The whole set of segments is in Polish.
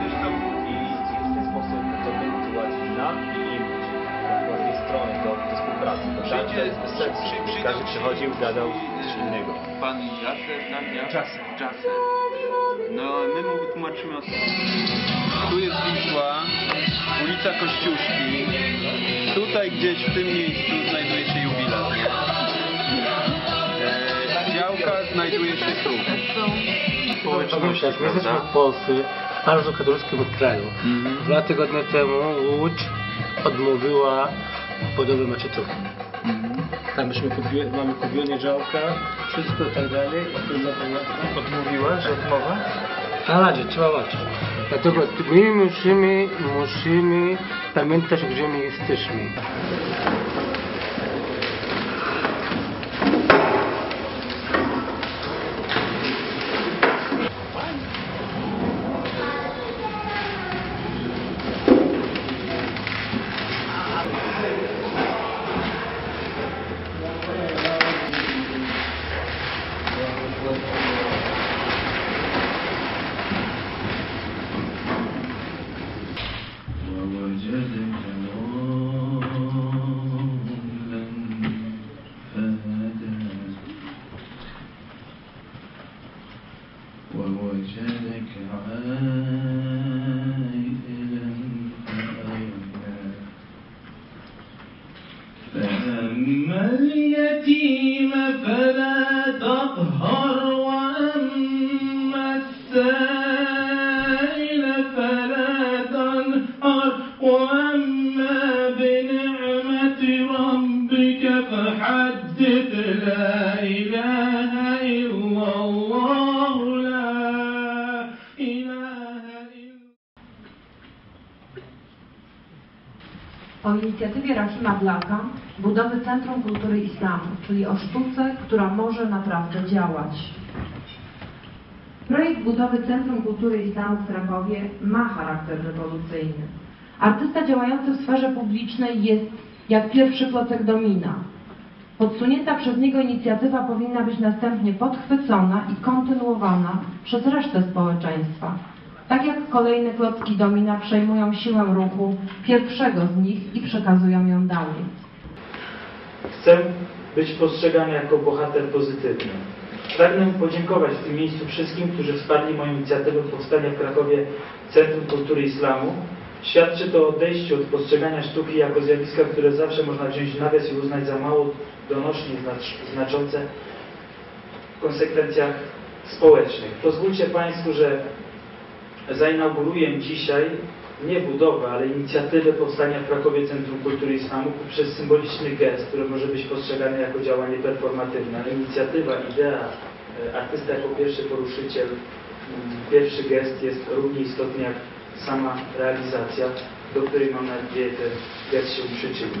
wiesz co, I, w ten sposób to będzie łatwiej nam i im być. jako dwie strony do, do współpracy. Bo tam to jest bez sensu. Każdy przychodził, gadał coś innego. Pan Jaser, tak? Ja? Jaser. Jaser. No, my mu wytłumaczymy o co. Tu jest Wisła, ulica Kościuszki. Tutaj gdzieś w tym miejscu znajduje się jubilat. E, działka znajduje się tu. Społeczności, Tak, my jesteśmy prawda? Bardzo katolickim kraju. Mhm. Dwa tygodnie temu Łódź odmówiła budowy maczetów. Mhm. Tam kupiły, mamy kupione działka, wszystko i tak dalej. Odmówiła, że odmowa? Na razie, trzeba walczyć. Dlatego my musimy, musimy pamiętać, gdzie my jesteśmy. ووجدك عائلا فأما اليتيم o inicjatywie Rahima Blaka budowy Centrum Kultury Islamu, czyli o sztuce, która może naprawdę działać. Projekt budowy Centrum Kultury Islamu w Krakowie ma charakter rewolucyjny. Artysta działający w sferze publicznej jest jak pierwszy klocek domina. Podsunięta przez niego inicjatywa powinna być następnie podchwycona i kontynuowana przez resztę społeczeństwa. Tak jak kolejne klocki domina przejmują siłę ruchu pierwszego z nich i przekazują ją dalej. Chcę być postrzegany jako bohater pozytywny. Pragnę podziękować w tym miejscu wszystkim, którzy wsparli moją inicjatywę powstania w Krakowie Centrum Kultury Islamu. Świadczy to odejściu od postrzegania sztuki jako zjawiska, które zawsze można wziąć na nawias i uznać za mało donośnie znacz- znaczące w konsekwencjach społecznych. Pozwólcie Państwu, że zainauguruję dzisiaj nie budowę, ale inicjatywę powstania w Krakowie Centrum Kultury Islamu poprzez symboliczny gest, który może być postrzegany jako działanie performatywne. Inicjatywa, idea, e, artysta jako pierwszy poruszyciel, mm, pierwszy gest jest równie istotny jak sama realizacja, do której mam nadzieję ten gest się przyczyni.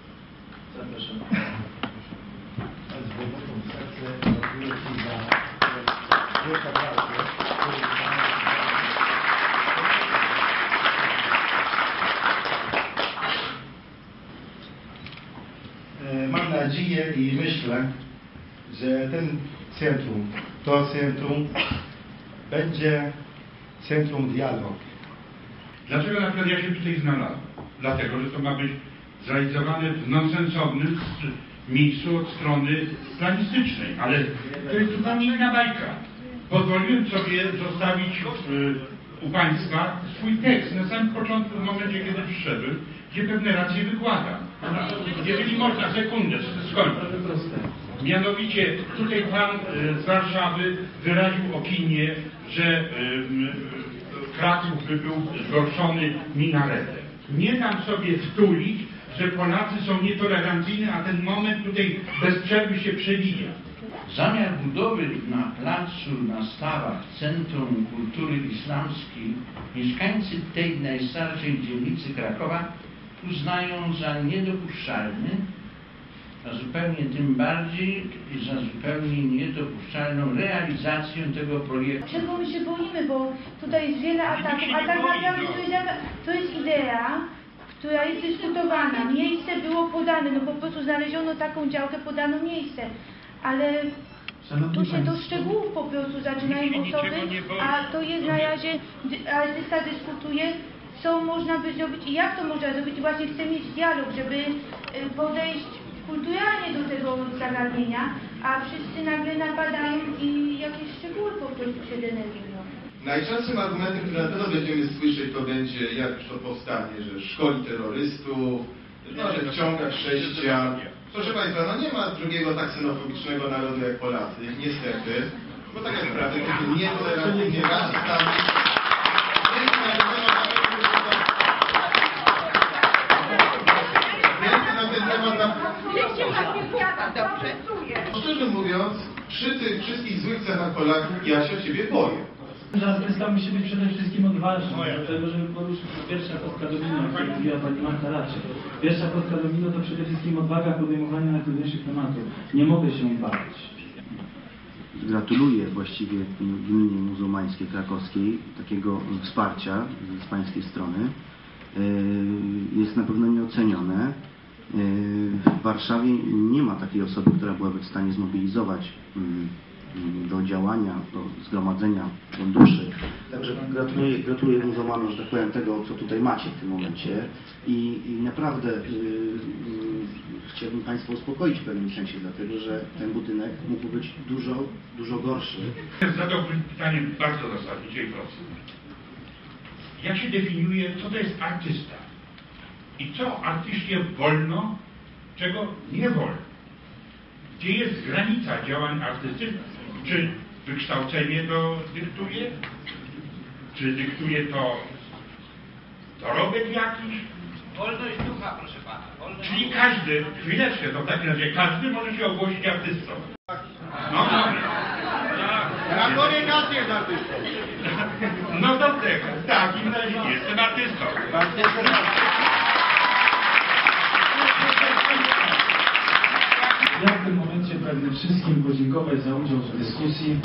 Mam nadzieję i myślę, że ten centrum, to centrum będzie centrum dialogu. Dlaczego na przykład ja się tutaj znalazłem? Dlatego, że to ma być zrealizowane w nonsensownym miejscu od strony planistycznej, ale to jest zupełnie inna bajka. Pozwoliłem sobie zostawić y, u Państwa swój tekst na samym początku, w momencie, kiedy przyszedłem, gdzie pewne racje wykładam. Jeżeli można, sekundę, skończę. Mianowicie tutaj Pan y, z Warszawy wyraził opinię, że y, Kraków by był zgorszony minaretem. Nie dam sobie wtulić, że Polacy są nietolerancyjni, a ten moment tutaj bez przerwy się przewija. Zamiar budowy na placu na Stawach Centrum Kultury Islamskiej mieszkańcy tej najstarszej dzielnicy Krakowa uznają za niedopuszczalny, a zupełnie tym bardziej za zupełnie niedopuszczalną realizację tego projektu. Czego my się boimy, bo tutaj jest wiele ataków, a tak naprawdę to jest, to jest idea, która jest dyskutowana. Miejsce było podane, no po prostu znaleziono taką działkę, podano miejsce, ale tu się do szczegółów po prostu zaczynają osoby, a to jest na razie, artysta dyskutuje, co można by zrobić i jak to można zrobić. Właśnie chcę mieć dialog, żeby y, podejść kulturalnie do tego zagadnienia, a wszyscy nagle napadają i jakieś szczegóły po prostu się denerwują. Najczęstszym argumentem, który na pewno będziemy słyszeć, to będzie, jak już to powstanie, że szkoli terrorystów, no, że wciąga chrześcijan. Proszę Państwa, no nie ma drugiego tak ksenofobicznego narodu jak Polacy, niestety, bo tak jak naprawdę to nietolerancyjnie rasistami. Więc na ten temat więc na ten temat na... Szczerze mówiąc, przy tych wszystkich złych cechach Polaków ja się o Ciebie boję. Artysta musi być przede wszystkim odważny, dlatego żeby poruszyć pierwsza kostka domino, o której mówiła Pani Marta Raczek. Pierwsza kostka domino to przede wszystkim odwaga podejmowania najtrudniejszych tematów. Nie mogę się bać. Gratuluję właściwie gminie muzułmańskiej krakowskiej takiego wsparcia z Pańskiej strony. Yy, Jest na pewno nieocenione. Yy, W Warszawie nie ma takiej osoby, która byłaby w stanie zmobilizować mm, do działania, do zgromadzenia funduszy. Także gratuluję, gratuluję muzułmanom, że tak powiem, tego, co tutaj macie w tym momencie. I, i naprawdę yy, yy, chciałbym Państwa uspokoić w pewnym sensie, dlatego że ten budynek mógł być dużo, dużo gorszy. Zadałbym pytanie bardzo zasadnicze i proste. Jak się definiuje, co to jest artysta? I co artyście wolno, czego nie wolno? Gdzie jest granica działań artystycznych? Czy wykształcenie to dyktuje? Czy dyktuje to dorobek jakiś? Wolność ducha, proszę pana. Wolność Czyli każdy, chwileczkę, to w takim razie każdy może się ogłosić artystą. No dobra. Krakowie każdy jest artystą. No dobrze, w takim razie jestem artystą. pewnym wszystkim podziękować za udział w dyskusji.